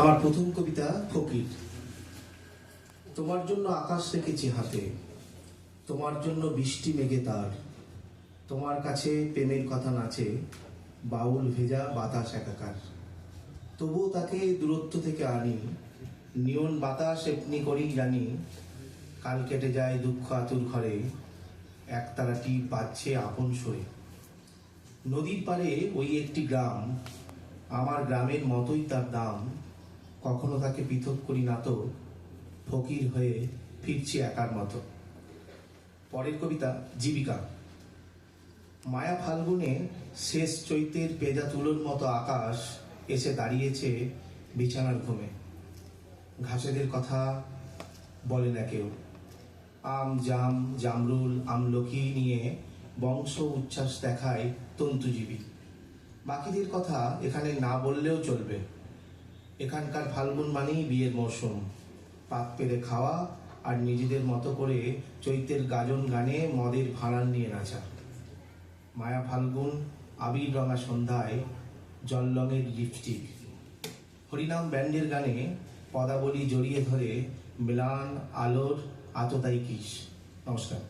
আমার প্রথম কবিতা ফকির। তোমার জন্য আকাশ রেখেছি হাতে, তোমার জন্য বৃষ্টি মেঘে তার। তোমার কাছে প্রেমের কথা নাচে, বাউল ভেজা বাতাস একাকার। তবুও তাকে দূরত্ব থেকে আনি, নিয়ন বাতাস এমনি করেই জানি, কাল কেটে যায় দুঃখ আতুর ঘরে, একতারাটি বাজছে আপন সরে নদীর পাড়ে ওই একটি গ্রাম, আমার গ্রামের মতোই তার দাম। কখনো তাকে পৃথক করি না তো, ফকির হয়ে ফিরছি একার মতো। পরের কবিতা, জীবিকা। মায়া ফাল্গুনে শেষ চৈতের পেজা তুলোর মতো আকাশ এসে দাঁড়িয়েছে বিছানার ঘুমে। ঘাসেদের কথা বলে না কেউ। আম, জাম, জামরুল, আমলকি নিয়ে বংশ উচ্ছ্বাস দেখায় তন্তুজীবী। বাকিদের কথা এখানে না বললেও চলবে। এখানকার ফাল্গুন মানেই বিয়ের মৌসুম পাক পেরে খাওয়া আর নিজেদের মতো করে চৈতের গাজন গানে মদের ভাড়ান নিয়ে নাচা। মায়া ফাল্গুন, আবির রঙা সন্ধ্যায় জল রঙের লিপস্টিক হরিনাম ব্যান্ডের গানে পদাবলী জড়িয়ে ধরে মিলান, আলোর আততাই কিস। নমস্কার।